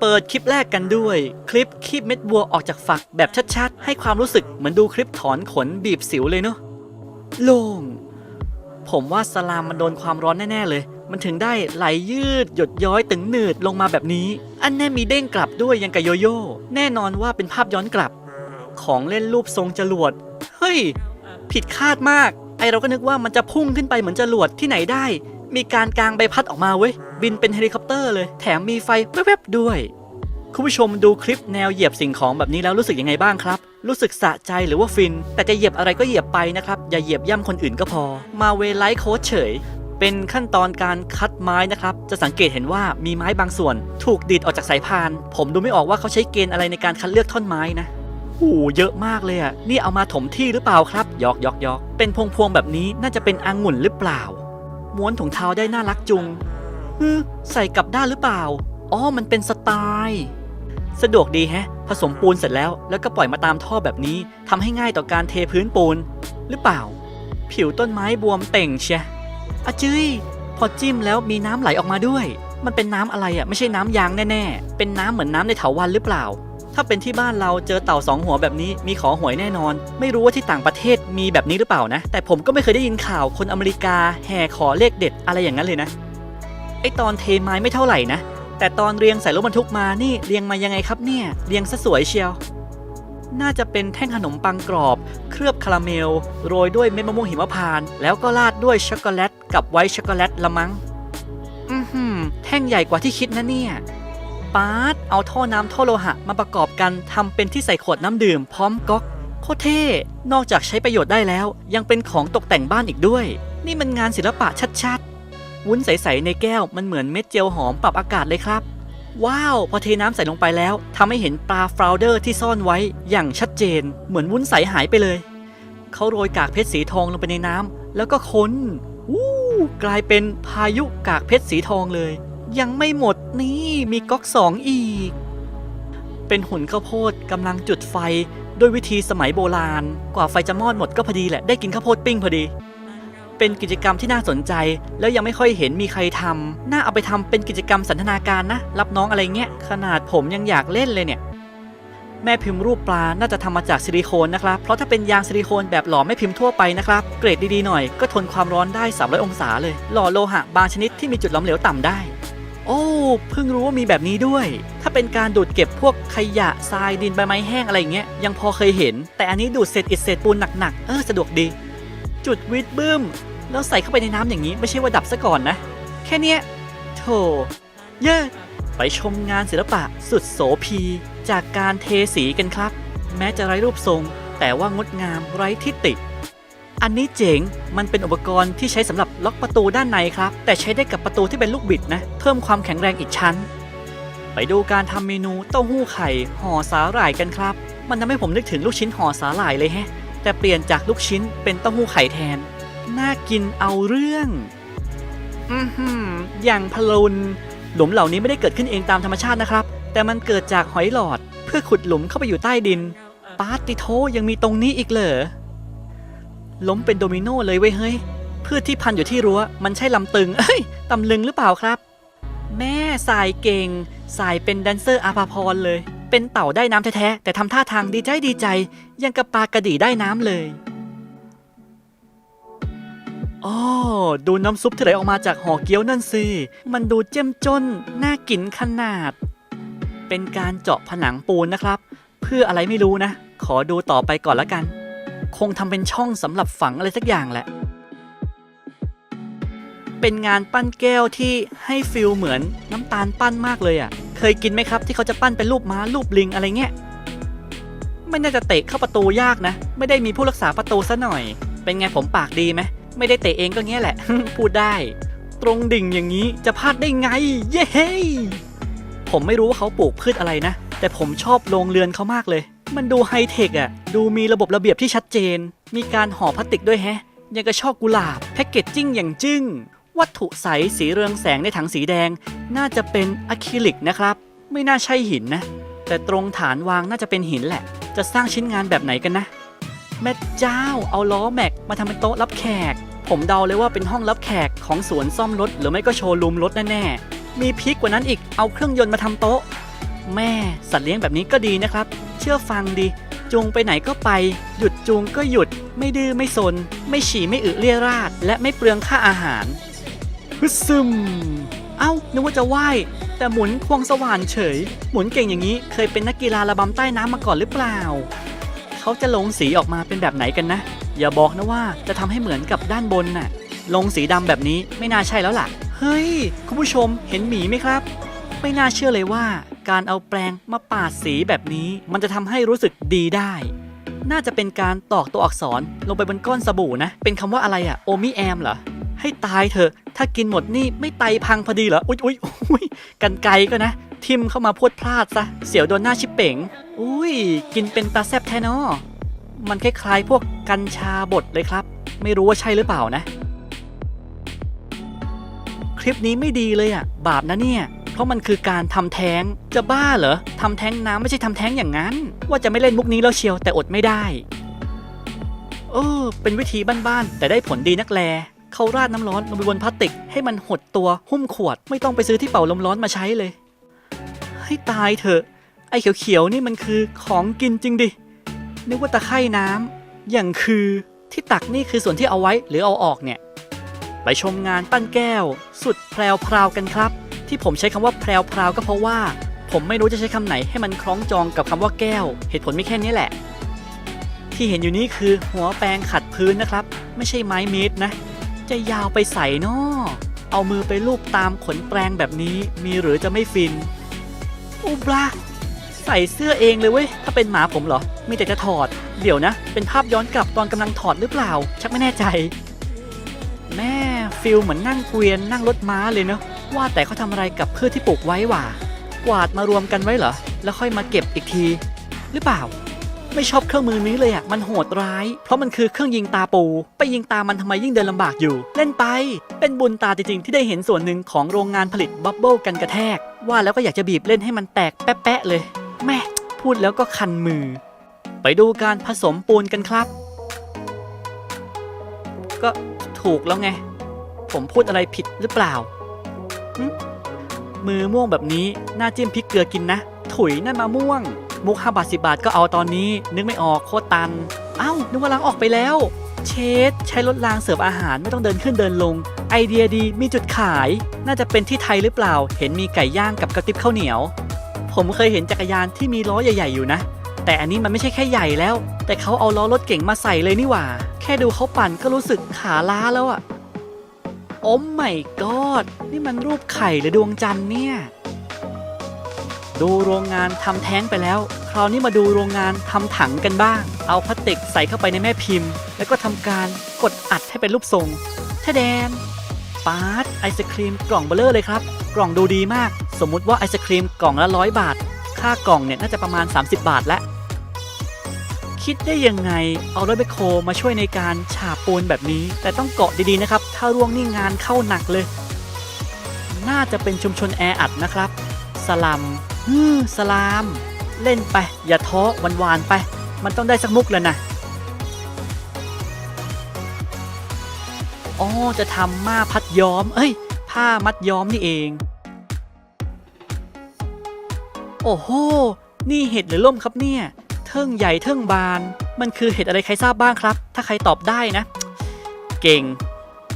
เปิดคลิปแรกกันด้วย คลิปคีบเม็ดบัวออกจากฝักแบบชัดๆ ให้ความรู้สึกเหมือนดูคลิปถอนขนบีบสิวเลยเนาะโล่งผมว่าสลามมันโดนความร้อนแน่ๆเลย มันถึงได้ไหลยืดหยดย้อยตึงหนืดลงมาแบบนี้ อันแน่มีเด้งกลับด้วยยังกับโยโย่แน่นอนว่าเป็นภาพย้อนกลับ ของเล่นรูปทรงจรวด เฮ้ย ผิดคาดมาก ไอเราก็นึกว่ามันจะพุ่งขึ้นไปเหมือนจรวดที่ไหนได้ มีการกางใบพัดออกมาเว้ย บินเป็นเฮลิคอปเตอร์เลย แถมมีไฟแวบๆด้วย คุณผู้ชมดูคลิปแนวเหยียบสิ่งของแบบนี้แล้วรู้สึกยังไงบ้างครับ รู้สึกสะใจหรือว่าฟิน แต่จะเหยียบอะไรก็เหยียบไปนะครับ อย่าเหยียบย่ำคนอื่นก็พอ มาเวไลท์โค้ชเฉย เป็นขั้นตอนการคัดไม้นะครับ จะสังเกตเห็นว่ามีไม้บางส่วน ถูกดีดออกจากสายพาน ผมดูไม่ออกว่าเขาใช้เกณฑ์อะไรในการคัดเลือกท่อนไม้นะโอ้เยอะมากเลยอะ นี่เอามาถมที่หรือเปล่าครับ ยอกยอกยอกเป็นพวงพวงๆแบบนี้น่าจะเป็นองุ่นหรือเปล่า ม้วนถุงเท้าได้น่ารักจุง ใส่กลับด้านหรือเปล่า อ๋อ มันเป็นสไตล์ สะดวกดีแฮะ ผสมปูนเสร็จแล้ว แล้วก็ปล่อยมาตามท่อแบบนี้ทำให้ง่ายต่อการเทพื้นปูน หรือเปล่า ผิวต้นไม้บวมเต่งเชียอะจื้ยพอจิ้มแล้วมีน้ำไหลออกมาด้วย มันเป็นน้ำอะไรอะ ไม่ใช่น้ำยางแน่ๆ เป็นน้ำเหมือนน้ำในเถาวัลย์หรือเปล่า ถ้าเป็นที่บ้านเราเจอเต่าสองหัวแบบนี้มีขอหวยแน่นอน ไม่รู้ว่าที่ต่างประเทศมีแบบนี้หรือเปล่านะ แต่ผมก็ไม่เคยได้ยินข่าวคนอเมริกาแห่ขอเลขเด็ดอะไรอย่างนั้นเลยนะ อตอนเทไม้ไม่เท่าไหร่นะ แต่ตอนเรียงใส่รถบรรทุกมานี่เรียงมายังไงครับเนี่ย เรียงซะสวยเชียว น่าจะเป็นแท่งขนมปังกรอบ เคลือบคาราเมล โรยด้วยเม็ดมะม่วงหิมพาน แล้วก็ราดด้วยช็อกโกแลตกับไวท์ช็อกโกแลตละมั้งอือหือแท่งใหญ่กว่าที่คิดนะเนี่ยปาร์ตเอาท่อน้ำท่อโลหะมาประกอบกันทำเป็นที่ใส่ขวดน้ำดื่มพร้อมก๊อกโคตรเท่ นอกจากใช้ประโยชน์ได้แล้ว ยังเป็นของตกแต่งบ้านอีกด้วย นี่มันงานศิลปะชัดๆ วุ้นใสๆในแก้วมันเหมือนเม็ดเจลหอมปรับอากาศเลยครับ ว้าว พอเทน้ำใส่ลงไปแล้วทำให้เห็นปลาฟลาวเดอร์ที่ซ่อนไว้อย่างชัดเจน เหมือนวุ้นใสหายไปเลย เขาโรยกากเพชรสีทองลงไปในน้ำแล้วก็ค้นวู้กลายเป็นพายุกากเพชรสีทองเลย ยังไม่หมดนี่มีก๊อกสองอีก เป็นหุ่นข้าวโพดกำลังจุดไฟด้วยวิธีสมัยโบราณ กว่าไฟจะมอดหมดก็พอดีแหละได้กินข้าวโพดปิ้งพอดี เป็นกิจกรรมที่น่าสนใจ แล้วยังไม่ค่อยเห็นมีใครทำน่าเอาไปทำเป็นกิจกรรมสันทนาการนะ รับน้องอะไรเงี้ย ขนาดผมยังอยากเล่นเลยเนี่ย แม่พิมพ์รูปปลา น่าจะทำมาจากซิลิโคนนะครับ เพราะถ้าเป็นยางซิลิโคนแบบหล่อแม่พิมพ์ทั่วไปนะครับ เกรดดีๆหน่อย ก็ทนความร้อนได้ 300 องศาเลย หล่อโลหะบางชนิดที่มีจุดหล้อมเหลวต่ำได้ โอ้เพิ่งรู้ว่ามีแบบนี้ด้วย ถ้าเป็นการดูดเก็บพวกขยะทรายดินใบไม้แห้งอะไรเงี้ย ยังพอเคยเห็น แต่อันนี้ดูดเศษอิฐเศษปูนหนักๆ เออสะดวกดี จุดวิดบึ้ม แล้วใส่เข้าไปในน้ำอย่างนี้ไม่ใช่ว่าดับซะก่อนนะ แค่เนี้ยโถเย่ไปชมงานศิลปะสุดโสภีจากการเทสีกันครับ แม้จะไร้รูปทรง แต่ว่างดงามไร้ทิฏฐิอันนี้เจ๋ง มันเป็นอุปกรณ์ที่ใช้สำหรับล็อกประตูด้านในครับ แต่ใช้ได้กับประตูที่เป็นลูกบิดนะ เพิ่มความแข็งแรงอีกชั้น ไปดูการทำเมนูเต้าหู้ไข่ห่อสาหร่ายกันครับ มันทำให้ผมนึกถึงลูกชิ้นห่อสาหร่ายเลยแฮะ แต่เปลี่ยนจากลูกชิ้นเป็นเต้าหู้ไข่แทน น่ากินเอาเรื่อง อือหืออย่างพลุน หลุมเหล่านี้ไม่ได้เกิดขึ้นเองตามธรรมชาตินะครับ แต่มันเกิดจากหอยหลอด เพื่อขุดหลุมเข้าไปอยู่ใต้ดิน ปาร์ติโทยังมีตรงนี้อีกเหรอ ล้มเป็นโดมิโนเลยเว้ยเฮ้ย พืชที่พันอยู่ที่รั้ว มันใช่ลำตึง เอ้ยตำลึงหรือเปล่าครับ แม่สายเก่ง สายเป็นแดนเซอร์อาภาพรเลย เป็นเต่าได้น้ำแท้ๆแต่ทำท่าทางดีใจดีใจ ยังกับปลากระดีได้น้ำเลยอ๋อดูน้ำซุปที่ไหลออกมาจากห่อเกี๊ยวนั่นสิ มันดูเจ้มจน น่ากินขนาด เป็นการเจาะผนังปูนนะครับ เพื่ออะไรไม่รู้นะ ขอดูต่อไปก่อนละกัน คงทำเป็นช่องสำหรับฝังอะไรสักอย่างแหละ เป็นงานปั้นแก้วที่ให้ฟิลเหมือนน้ำตาลปั้นมากเลยอะ่ะ เคยกินไหมครับที่เขาจะปั้นเป็นรูปม้ารูปลิงอะไรเงี้ย ไม่น่าจะเตะเข้าประตูยากนะ ไม่ได้มีผู้รักษาประตูซะหน่อย เป็นไงผมปากดีไหมไม่ได้เตะเองก็เงี้ยแหละ พูดได้ ตรงดิ่งอย่างนี้จะพลาดได้ไง เย้ผมไม่รู้ว่าเขาปลูกพืชอะไรนะ แต่ผมชอบโรงเรือนเขามากเลย มันดูไฮเทคอะดูมีระบบระเบียบที่ชัดเจน มีการห่อพลาสติกด้วยแฮะยังกระชอกกุหลาบ แพ็กเกจจิ้งอย่างจึ้ง วัตถุใสสีเรืองแสงในถังสีแดง น่าจะเป็นอะคริลิกนะครับ ไม่น่าใช่หินนะ แต่ตรงฐานวางน่าจะเป็นหินแหละ จะสร้างชิ้นงานแบบไหนกันนะ แม่เจ้าเอาล้อแม็กมาทำเป็นโต๊ะรับแขก ผมเดาเลยว่าเป็นห้องรับแขกของสวนซ่อมรถหรือไม่ก็โชว์รูมรถแน่ๆมีพีคกว่านั้นอีกเอาเครื่องยนต์มาทำโต๊ะ แม่สัตว์เลี้ยงแบบนี้ก็ดีนะครับ เชื่อฟังดีจูงไปไหนก็ไป หยุดจูงก็หยุด ไม่ดื้อไม่สน ไม่ฉี่ไม่อึเลี่ยราด และไม่เปลืองค่าอาหาร ฮึซึม เอ้า นึกว่าจะว่าย แต่หมุนควงสว่านเฉย หมุนเก่งอย่างนี้เคยเป็นนักกีฬาระบำใต้น้ำมาก่อนหรือเปล่า เขาจะลงสีออกมาเป็นแบบไหนกันนะ อย่าบอกนะว่าจะทำให้เหมือนกับด้านบนน่ะ ลงสีดำแบบนี้ไม่น่าใช่แล้วล่ะ เฮ้ย คุณผู้ชมเห็นหมีไหมครับ ไม่น่าเชื่อเลยว่า การเอาแปรงมาปาดสีแบบนี้ มันจะทำให้รู้สึกดีได้น่าจะเป็นการตอกตัวอักษรลงไปบนก้อนสบู่นะ เป็นคำว่าอะไรอะโอมิแอมเหรอ ให้ตายเถอะ ถ้ากินหมดนี่ไม่ไตพังพอดีเหรอ อุ๊ยอุ๊ยอุ๊ยกันไกก็นะ ทิมเข้ามาพวดพลาดซะ เสียวโดนหน้าชิปเป๋ง อุ้ย กินเป็นตาแซบแท้นอมันคล้ายๆพวกกัญชาบดเลยครับ ไม่รู้ว่าใช่หรือเปล่านะ คลิปนี้ไม่ดีเลยอะ บาปนะเนี่ย เพราะมันคือการทำแท้ง จะบ้าเหรอทำแท้งน้ำไม่ใช่ทำแท้งอย่างนั้น ว่าจะไม่เล่นมุกนี้แล้วเชียวแต่อดไม่ได้เออเป็นวิธีบ้านๆแต่ได้ผลดีนักแล เขาราดน้ำร้อนลงไปบนพลาสติก ให้มันหดตัวหุ้มขวด ไม่ต้องไปซื้อที่เป่าลมร้อนมาใช้เลย ให้ตายเถอะ ไอ้เขียวๆนี่มันคือของกินจริงดิ นึกว่าตะไคร่น้ำอย่างคือที่ตักนี่คือส่วนที่เอาไว้หรือเอาออกเนี่ย ไปชมงานปั้นแก้ว สุดแพรวพราวกันครับ ที่ผมใช้คำว่าแพรวพราวก็เพราะว่า ผมไม่รู้จะใช้คำไหนให้มันคล้องจองกับคำว่าแก้ว เหตุผลไม่แค่นี้แหละที่เห็นอยู่นี้คือหัวแปรงขัดพื้นนะครับ ไม่ใช่ไม้เมตรนะ จะยาวไปใส่นอเอามือไปลูบตามขนแปรงแบบนี้มีหรือจะไม่ฟิน อุบลาใส่เสื้อเองเลยเว้ย ถ้าเป็นหมาผมเหรอ มีแต่จะถอด เดี๋ยวนะ เป็นภาพย้อนกลับตอนกำลังถอดหรือเปล่า ชักไม่แน่ใจ แม่ฟิลเหมือนนั่งเกวียนนั่งรถม้าเลยเนอะว่าแต่เขาทำอะไรกับพืชที่ปลูกไว้ว่ากวาดมารวมกันไว้เหรอ แล้วค่อยมาเก็บอีกที หรือเปล่า ไม่ชอบเครื่องมือนี้เลยอะมันโหดร้าย เพราะมันคือเครื่องยิงตาปู ไปยิงตามันทำไมยิ่งเดินลำบากอยู่ เล่นไป เป็นบุญตาจริงๆที่ได้เห็นส่วนหนึ่งของโรงงานผลิตบับเบิลกันกระแทก ว่าแล้วก็อยากจะบีบเล่นให้มันแตกแป๊ะๆเลย แม่พูดแล้วก็คันมือ ไปดูการผสมปูนกันครับ ก็ถูกแล้วไง ผมพูดอะไรผิดหรือเปล่ามือม่วงแบบนี้น่าจิ้มพริกเกลือกินนะ ถุยนั่นมาม่วง มุกห้าบาทสิบาทก็เอาตอนนี้ นึกไม่ออกโคตรตัน เอ้า นึกว่าล้างออกไปแล้ว เชดใช้รถรางเสิร์ฟอาหารไม่ต้องเดินขึ้นเดินลง ไอเดียดีมีจุดขาย น่าจะเป็นที่ไทยหรือเปล่า เห็นมีไก่ย่างกับกระติบข้าวเหนียว ผมเคยเห็นจักรยานที่มีล้อใหญ่ ๆ อยู่นะ แต่อันนี้มันไม่ใช่แค่ใหญ่แล้ว แต่เขาเอาล้อรถเก่งมาใส่เลยนี่หว่า แค่ดูเขาปั่นก็รู้สึกขาล้าแล้วอะโอ้ไม่กอดนี่มันรูปไข่หรือดวงจันทร์เนี่ย ดูโรงงานทำแท้งไปแล้ว คราวนี้มาดูโรงงานทำถังกันบ้าง เอาพลาสติกใส่เข้าไปในแม่พิมพ์ แล้วก็ทำการกดอัดให้เป็นรูปทรงแทแดนปาร์ตไอศครีมกล่องเบลเลอร์เลยครับ กล่องดูดีมาก สมมุติว่าไอศครีมกล่องละร้อยบาท ค่ากล่องเนี่ยน่าจะประมาณ 30 บาทแล้วคิดได้ยังไงเอารถแบคโคมาช่วยในการฉาบปูนแบบนี้ แต่ต้องเกาะดีๆนะครับ ถ้าร่วงนี่งานเข้าหนักเลย น่าจะเป็นชุมชนแออัดนะครับ สลัม ฮือสลาม เล่นไป อย่าท้อหวานๆไป มันต้องได้สักมุกแล้วนะอ๋อจะทำม่าพัดย้อม เอ้ย ผ้ามัดย้อมนี่เอง โอ้โห นี่เห็ดหรือล่มครับเนี่ย เทิงใหญ่เทิงบาน มันคือเห็ดอะไรใครทราบบ้างครับ ถ้าใครตอบได้นะ เก่ง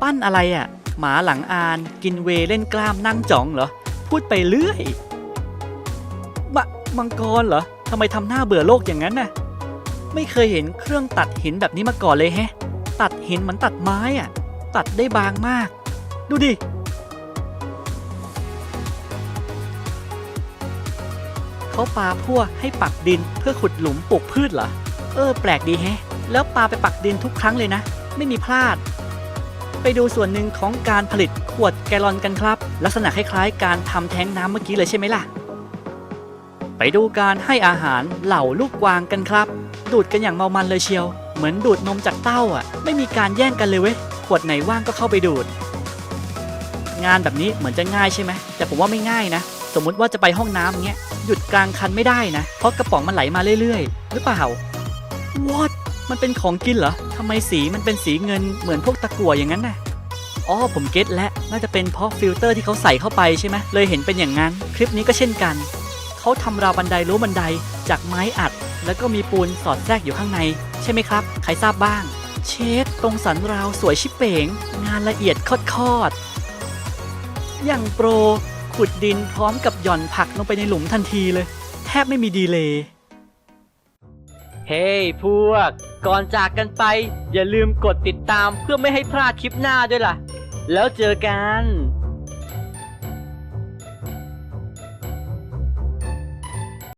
ปั้นอะไรอะ่ะ หมาหลังอาน กินเวเล่นกล้ามนั่งจ่องเหรอ พูดไปเรื่อย มังกรเหรอทำไมทำหน้าเบื่อโลกอย่างนั้นน่ะ ไม่เคยเห็นเครื่องตัดหินแบบนี้มาก่อนเลยแฮะ ตัดหินเหมือนตัดไม้อะตัดได้บางมาก ดูดิ เขาปาพั่วให้ปักดินเพื่อขุดหลุมปลูกพืชเหรอ เออ แปลกดีแฮะ แล้วปาไปปักดินทุกครั้งเลยนะ ไม่มีพลาด ไปดูส่วนหนึ่งของการผลิตขวดแกลลอนกันครับ ลักษณะคล้ายๆการทำแท้งน้ำเมื่อกี้เลยใช่ไหมล่ะ ไปดูการให้อาหารเหล่าลูกกวางกันครับ ดูดกันอย่างเมามันเลยเชียว เหมือนดูดนมจากเต้าอะ ไม่มีการแย่งกันเลยเว้ยขวดไหนว่างก็เข้าไปดูด งานแบบนี้เหมือนจะง่ายใช่ไหมแต่ผมว่าไม่ง่ายนะ สมมุติว่าจะไปห้องน้ำเงี้ยหยุดกลางคันไม่ได้นะ เพราะกระป๋องมันไหลมาเรื่อยๆ หรือเปล่า What มันเป็นของกินเหรอทำไมสีมันเป็นสีเงินเหมือนพวกตะกั่วอย่างนั้นน่ะอ๋อผมเก็ตแล้วน่าจะเป็นเพราะฟิลเตอร์ที่เขาใส่เข้าไปใช่ไหมเลยเห็นเป็นอย่างนั้น คลิปนี้ก็เช่นกัน เขาทำราวบันไดรั้วบันไดจากไม้อัด แล้วก็มีปูนสอดแทรกอยู่ข้างใน ใช่ไหมครับ ใครทราบบ้าง เชดตรงสันราวสวยชิบเป๋ง งานละเอียดคอดๆอย่างโปร ขุดดินพร้อมกับหย่อนผักลงไปในหลุมทันทีเลย แทบไม่มีดีเลย์เฮ้ hey, พวก ก่อนจากกันไป อย่าลืมกดติดตามเพื่อไม่ให้พลาดคลิปหน้าด้วยล่ะ แล้วเจอกัน